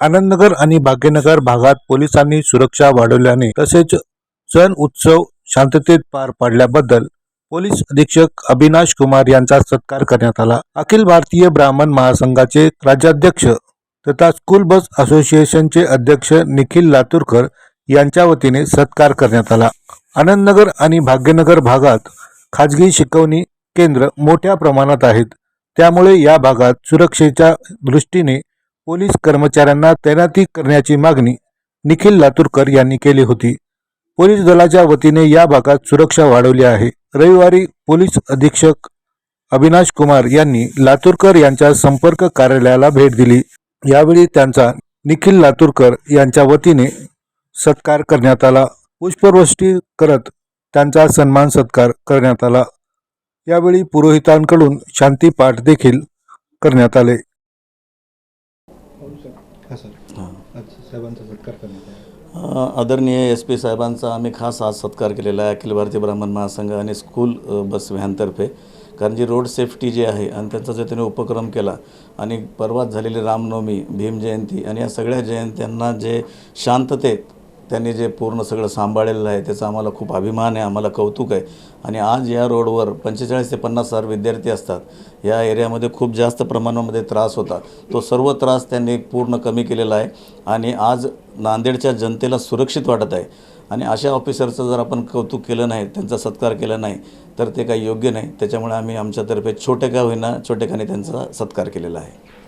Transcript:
आनंदनगर आणि भाग्यनगर भागात पोलिसांनी सुरक्षा वाढवल्याने तसेच सण उत्सव शांततेत पार पाडल्याबद्दल पोलीस अधीक्षक अविनाश कुमार यांचा सत्कार करण्यात आला. अखिल भारतीय ब्राह्मण महासंघाचे राज्याध्यक्ष तथा स्कूल बस असोसिएशनचे अध्यक्ष निखिल लातूरकर यांच्या वतीने सत्कार करण्यात आला. आनंदनगर आणि भाग्यनगर भागात खाजगी शिकवणी केंद्र मोठ्या प्रमाणात आहेत. त्यामुळे या भागात सुरक्षेच्या दृष्टीने पोलीस कर्मचाऱ्यांना तैनाती करण्याची मागणी निखिल लातूरकर यांनी केली होती. पोलीस दलाच्या वतीने या भागात सुरक्षा वाढवली आहे. रविवारी पोलीस अधीक्षक अविनाश कुमार यांनी लातूरकर यांच्या संपर्क कार्यालयाला भेट दिली. यावेळी त्यांचा निखिल लातूरकर यांच्या वतीने सत्कार करण्यात आला. पुष्पवृष्टी करत त्यांचा सन्मान सत्कार करण्यात आला. यावेळी पुरोहितांकडून शांतीपाठ देखील करण्यात आले. हा सर? हां. आज साहेबांचा सत्कार करण्यात आला. अ, आदरणीय एस पी साहेबांचा आम्ही खास आज सत्कार केलेला आहे. अखिल भारतीय ब्राह्मण महासंघ आणि स्कूल बस व्हॅनतर्फे कारण जी रोड सेफ्टी जी आहे आणि त्यांचा जो त्याने उपक्रम केला आणि परवाच झालेली रामनवमी भीम जयंती आणि या सगळ्या जयंत्यांना जे शांततेत त्यांनी जे पूर्ण सगळं सांभाळलेलं आहे त्याचा आम्हाला खूप अभिमान आहे आम्हाला कौतुक आहे. आणि आज या रोडवर पंचेचाळीस ते पन्नास हजार विद्यार्थी असतात. या एरियामध्ये खूप जास्त प्रमाणामध्ये त्रास होता. तो सर्व त्रास त्यांनी पूर्ण कमी केलेला आहे आणि आज नांदेडच्या जनतेला सुरक्षित वाटत आहे. आणि अशा ऑफिसरचं जर आपण कौतुक केलं नाही त्यांचा सत्कार केला नाही तर ते काही योग्य नाही. त्याच्यामुळे आम्ही आमच्यातर्फे छोटे का होईना छोटेखानी त्यांचा सत्कार केलेला आहे.